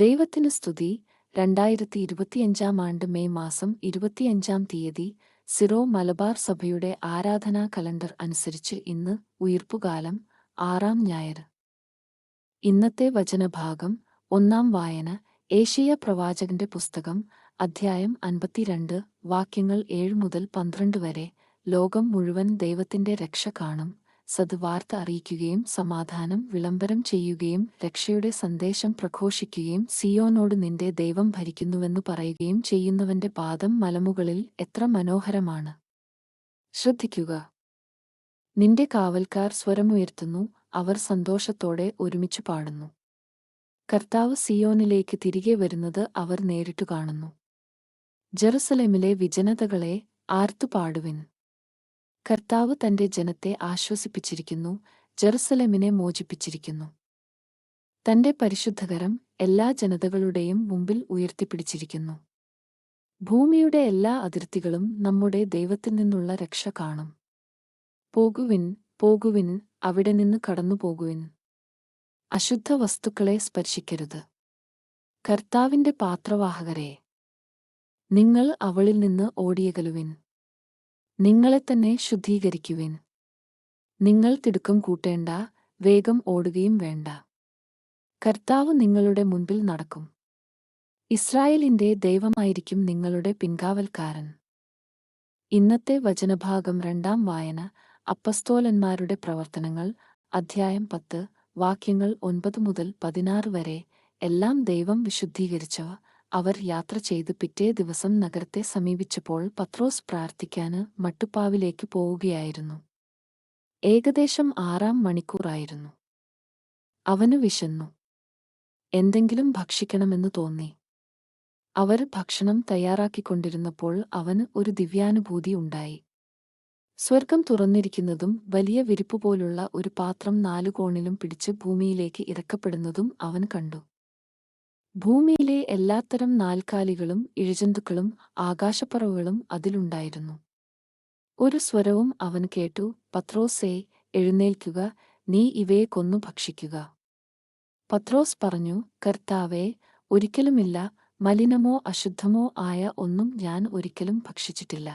ദൈവത്തിന് സ്തുതി. രണ്ടായിരത്തി ഇരുപത്തിയഞ്ചാം ആണ്ട് മെയ് മാസം ഇരുപത്തിയഞ്ചാം തീയതി സിറോ മലബാർ സഭയുടെ ആരാധനാ കലണ്ടർ അനുസരിച്ച് ഇന്ന് ഉയർപ്പുകാലം ആറാം ഞായർ. ഇന്നത്തെ വചനഭാഗം ഒന്നാം വായന ഏഷ്യ പ്രവാചകന്റെ പുസ്തകം അധ്യായം അൻപത്തിരണ്ട് വാക്യങ്ങൾ ഏഴ് മുതൽ പന്ത്രണ്ട് വരെ ലോകം മുഴുവൻ ദൈവത്തിന്റെ രക്ഷ കാണും. സദ്വാർത്ത അറിയിക്കുകയും സമാധാനം വിളംബരം ചെയ്യുകയും രക്ഷയുടെ സന്ദേശം പ്രഘോഷിക്കുകയും സിയോനോട് നിന്റെ ദൈവം ഭരിക്കുന്നുവെന്ന് പറയുകയും ചെയ്യുന്നവന്റെ പാദം മലമുകളിൽ എത്ര മനോഹരമാണ്. ശ്രദ്ധിക്കുക. നിന്റെ കാവൽക്കാർ സ്വരമുയർത്തുന്നു അവർ സന്തോഷത്തോടെ ഒരുമിച്ചു പാടുന്നു. കർത്താവ് സിയോനിലേക്ക് തിരികെ വരുന്നത് അവർ നേരിട്ടു കാണുന്നു. ജെറുസലേമിലെ വിജനതകളെ ആർത്തുപാടുവിൻ കർത്താവ് തന്റെ ജനത്തെ ആശ്വസിപ്പിച്ചിരിക്കുന്നു ജെറുസലേമിനെ മോചിപ്പിച്ചിരിക്കുന്നു. തന്റെ പരിശുദ്ധകരം എല്ലാ ജനതകളുടെയും മുമ്പിൽ ഉയർത്തിപ്പിടിച്ചിരിക്കുന്നു. ഭൂമിയുടെ എല്ലാ അതിർത്തികളും നമ്മുടെ ദൈവത്തിൽ നിന്നുള്ള രക്ഷ കാണും. പോകുവിൻ പോകുവിൻ അവിടെ നിന്ന് കടന്നുപോകുവിൻ. അശുദ്ധ വസ്തുക്കളെ സ്പർശിക്കരുത്. കർത്താവിന്റെ പാത്രവാഹകരെ നിങ്ങൾ അവളിൽ നിന്ന് ഓടിയകലുവിൻ. നിങ്ങളെ തന്നെ ശുദ്ധീകരിക്കുവിൻ. നിങ്ങൾ തിടുക്കം കൂട്ടേണ്ട വേഗം ഓടുകയും വേണ്ട. കർത്താവ് നിങ്ങളുടെ മുൻപിൽ നടക്കും. ഇസ്രായേലിന്റെ ദൈവമായിരിക്കും നിങ്ങളുടെ പിൻകാവൽക്കാരൻ. ഇന്നത്തെ വചനഭാഗം രണ്ടാം വായന അപ്പസ്തോലന്മാരുടെ പ്രവർത്തനങ്ങൾ അധ്യായം പത്ത് വാക്യങ്ങൾ ഒൻപത് മുതൽ പതിനാറ് വരെ എല്ലാം ദൈവം വിശുദ്ധീകരിച്ചവ. അവർ യാത്ര ചെയ്ത് പിറ്റേ ദിവസം നഗരത്തെ സമീപിച്ചപ്പോൾ പത്രോസ് പ്രാർത്ഥിക്കാന് മട്ടുപ്പാവിലേക്ക് പോവുകയായിരുന്നു. ഏകദേശം ആറാം മണിക്കൂറായിരുന്നു. അവന് വിശന്നു. എന്തെങ്കിലും ഭക്ഷിക്കണമെന്ന് തോന്നി. അവർ ഭക്ഷണം തയ്യാറാക്കിക്കൊണ്ടിരുന്നപ്പോൾ അവന് ഒരു ദിവ്യാനുഭൂതി ഉണ്ടായി. സ്വർഗം തുറന്നിരിക്കുന്നതും വലിയ വിരിപ്പുപോലുള്ള ഒരു പാത്രം നാലുകോണിലും പിടിച്ച് ഭൂമിയിലേക്ക് ഇറക്കപ്പെടുന്നതും അവൻ കണ്ടു. ഭൂമിയിലെ എല്ലാത്തരം നാൽക്കാലികളും ഇഴജന്തുക്കളും ആകാശപ്പറവുകളും അതിലുണ്ടായിരുന്നു. ഒരു സ്വരവും അവൻ കേട്ടു പത്രോസേ എഴുന്നേൽക്കുക നീ ഇവയെ കൊന്നു ഭക്ഷിക്കുക പത്രോസ് പറഞ്ഞു കർത്താവേ ഒരിക്കലുമില്ല മലിനമോ അശുദ്ധമോ ആയ ഒന്നും ഞാൻ ഒരിക്കലും ഭക്ഷിച്ചിട്ടില്ല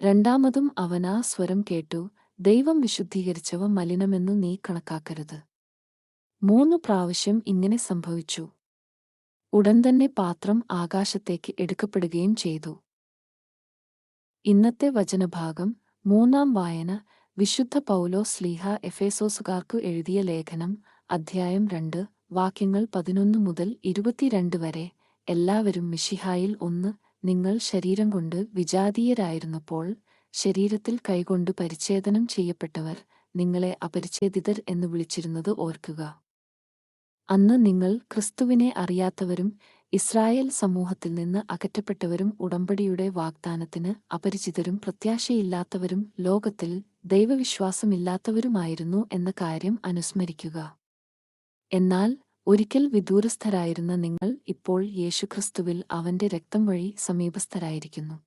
രണ്ടാമതും അവനാ സ്വരം കേട്ടു ദൈവം വിശുദ്ധീകരിച്ചവ മലിനമെന്നു നീ കണക്കാക്കരുത്. മൂന്നു പ്രാവശ്യം ഇങ്ങനെ സംഭവിച്ചു. ഉടൻ തന്നെ പാത്രം ആകാശത്തേക്ക് എടുക്കപ്പെടുകയും ചെയ്തു. ഇന്നത്തെ വചനഭാഗം മൂന്നാം വായന വിശുദ്ധ പൗലോ സ്ലീഹ എഫേസോസുകാർക്കു എഴുതിയ ലേഖനം അധ്യായം രണ്ട് വാക്യങ്ങൾ പതിനൊന്ന് മുതൽ ഇരുപത്തിരണ്ട് വരെ എല്ലാവരും മിഷിഹായിൽ ഒന്ന് നിങ്ങൾ ശരീരം കൊണ്ട് വിജാതീയരായിരുന്നപ്പോൾ ശരീരത്തിൽ കൈകൊണ്ട് പരിച്ഛേദനം ചെയ്യപ്പെട്ടവർ നിങ്ങളെ അപരിച്ഛേദിതർ എന്ന് വിളിച്ചിരുന്നത് ഓർക്കുക. അന്ന് നിങ്ങൾ ക്രിസ്തുവിനെ അറിയാത്തവരും ഇസ്രായേൽ സമൂഹത്തിൽ നിന്ന് അകറ്റപ്പെട്ടവരും ഉടമ്പടിയുടെ വാഗ്ദാനത്തിന് അപരിചിതരും പ്രത്യാശയില്ലാത്തവരും ലോകത്തിൽ ദൈവവിശ്വാസമില്ലാത്തവരുമായിരുന്നു എന്ന കാര്യം അനുസ്മരിക്കുക. എന്നാൽ ഒരിക്കൽ വിദൂരസ്ഥരായിരുന്ന നിങ്ങൾ ഇപ്പോൾ യേശുക്രിസ്തുവിൽ അവന്റെ രക്തം വഴി സമീപസ്ഥരായിരിക്കുന്നു.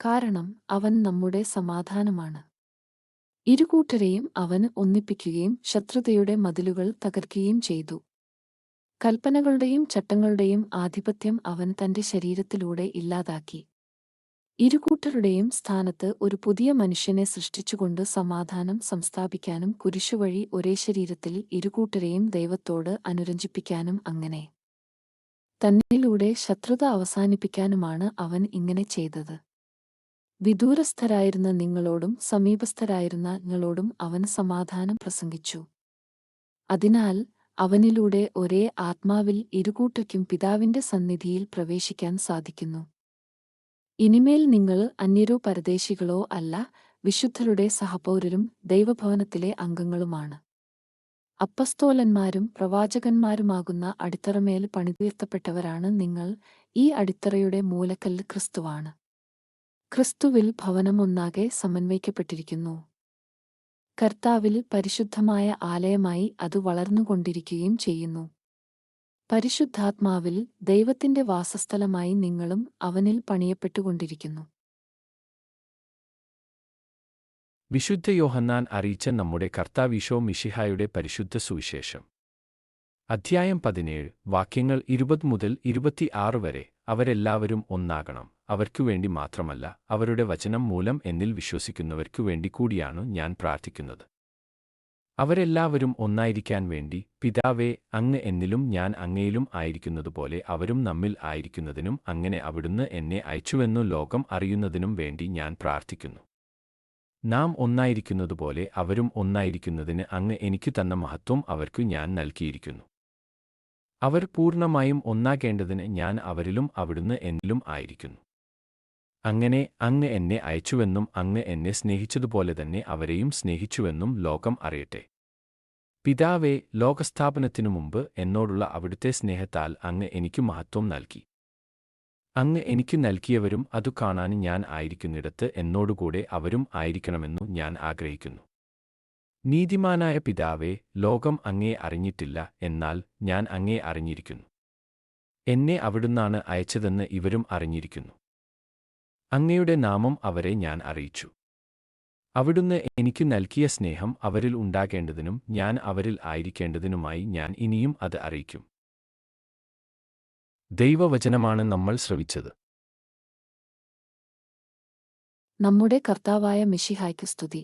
കാരണം അവൻ നമ്മുടെ സമാധാനമാണ്. ഇരുകൂട്ടരെയും അവന് ഒന്നിപ്പിക്കുകയും ശത്രുതയുടെ മതിലുകൾ തകർക്കുകയും ചെയ്തു. കൽപ്പനകളുടെയും ചട്ടങ്ങളുടെയും ആധിപത്യം അവൻ തന്റെ ശരീരത്തിലൂടെ ഇല്ലാതാക്കി. ഇരുകൂട്ടരുടെയും സ്ഥാനത്ത് ഒരു പുതിയ മനുഷ്യനെ സൃഷ്ടിച്ചുകൊണ്ട് സമാധാനം സംസ്ഥാപിക്കാനും കുരിശുവഴി ഒരേ ശരീരത്തിൽ ഇരുകൂട്ടരെയും ദൈവത്തോട് അനുരഞ്ജിപ്പിക്കാനും അങ്ങനെ. തന്നിലൂടെ ശത്രുത അവസാനിപ്പിക്കാനുമാണ് അവൻ ഇങ്ങനെ ചെയ്തത്. വിദൂരസ്ഥരായിരുന്ന നിങ്ങളോടും സമീപസ്ഥരായിരുന്ന നിങ്ങളോടും അവൻ സമാധാനം പ്രസംഗിച്ചു. അതിനാൽ അവനിലൂടെ ഒരേ ആത്മാവിൽ ഇരുകൂട്ടയ്ക്കും പിതാവിന്റെ സന്നിധിയിൽ പ്രവേശിക്കാൻ സാധിക്കുന്നു. ഇനിമേൽ നിങ്ങൾ അന്യരോ പരദേശികളോ അല്ല വിശുദ്ധരുടെ സഹപൗരരും ദൈവഭവനത്തിലെ അംഗങ്ങളുമാണ്. അപ്പസ്തോലന്മാരും പ്രവാചകന്മാരുമാകുന്ന അടിത്തറമേൽ പണിതീർത്തപ്പെട്ടവരാണ് നിങ്ങൾ ഈ അടിത്തറയുടെ മൂലക്കല്ല് ക്രിസ്തുവാണ്. ക്രിസ്തുവിൽ ഭവനമൊന്നാകെ സമന്വയിക്കപ്പെട്ടിരിക്കുന്നു. കർത്താവിൽ പരിശുദ്ധമായ ആലയമായി അത് വളർന്നുകൊണ്ടിരിക്കുകയും ചെയ്യുന്നു. പരിശുദ്ധാത്മാവിൽ ദൈവത്തിന്റെ വാസസ്ഥലമായി നിങ്ങളും അവനിൽ പണിയപ്പെട്ടുകൊണ്ടിരിക്കുന്നു. വിശുദ്ധ യോഹന്നാൻ അറിയിച്ച നമ്മുടെ കർത്താവിശോ മിഷിഹായുടെ പരിശുദ്ധ സുവിശേഷം. അധ്യായം പതിനേഴ് വാക്യങ്ങൾ ഇരുപത് മുതൽ ഇരുപത്തിയാറ് വരെ അവരെല്ലാവരും ഒന്നാകണം. അവർക്കു വേണ്ടി മാത്രമല്ല അവരുടെ വചനം മൂലം എന്നിൽ വിശ്വസിക്കുന്നവർക്കു വേണ്ടി കൂടിയാണ് ഞാൻ പ്രാർത്ഥിക്കുന്നത്. അവരെല്ലാവരും ഒന്നായിരിക്കാൻ വേണ്ടി പിതാവേ അങ്ങ് എന്നിലും ഞാൻ അങ്ങയിലും ആയിരിക്കുന്നതുപോലെ അവരും നമ്മിൽ ആയിരിക്കുന്നതിനും അങ്ങനെ അവിടുന്ന് എന്നെ അയച്ചുവെന്നു ലോകം അറിയുന്നതിനും വേണ്ടി ഞാൻ പ്രാർത്ഥിക്കുന്നു. നാം ഒന്നായിരിക്കുന്നതുപോലെ അവരും ഒന്നായിരിക്കുന്നതിന് അങ്ങ് എനിക്ക് തന്ന മഹത്വം അവർക്കു ഞാൻ നൽകിയിരിക്കുന്നു. അവർ പൂർണമായും ഒന്നാകേണ്ടതിന് ഞാൻ അവരിലും അവിടുന്ന് എന്നിലും ആയിരിക്കുന്നു. അങ്ങനെ അങ്ങ് എന്നെ അയച്ചുവെന്നും അങ്ങ് എന്നെ സ്നേഹിച്ചതുപോലെ തന്നെ അവരെയും സ്നേഹിച്ചുവെന്നും ലോകം അറിയട്ടെ. പിതാവേ ലോകസ്ഥാപനത്തിനു മുമ്പ് എന്നോടുള്ള അവിടുത്തെ സ്നേഹത്താൽ അങ്ങ് എനിക്ക് മഹത്വം നൽകി. അങ്ങ് എനിക്ക് നൽകിയവരും അതു കാണാൻ ഞാൻ ആയിരിക്കുന്നിടത്ത് എന്നോടുകൂടെ അവരും ആയിരിക്കണമെന്നു ഞാൻ ആഗ്രഹിക്കുന്നു. നീതിമാനായ പിതാവേ ലോകം അങ്ങേ അറിഞ്ഞിട്ടില്ല എന്നാൽ ഞാൻ അങ്ങേ അറിഞ്ഞിരിക്കുന്നു. എന്നെ അവിടുന്നാണ് അയച്ചതെന്ന് ഇവരും അറിഞ്ഞിരിക്കുന്നു. അങ്ങയുടെ നാമം അവരെ ഞാൻ അറിയിച്ചു. അവിടുന്ന് എനിക്ക് നൽകിയ സ്നേഹം അവരിൽ ഉണ്ടാകേണ്ടതിനും ഞാൻ അവരിൽ ആയിരിക്കേണ്ടതിനുമായി ഞാൻ ഇനിയും അത് അറിയിക്കും. ദൈവവചനമാണ് നമ്മൾ ശ്രവിച്ചത്. നമ്മുടെ കർത്താവായ മിഷിഹായ്ക്ക് സ്തുതി.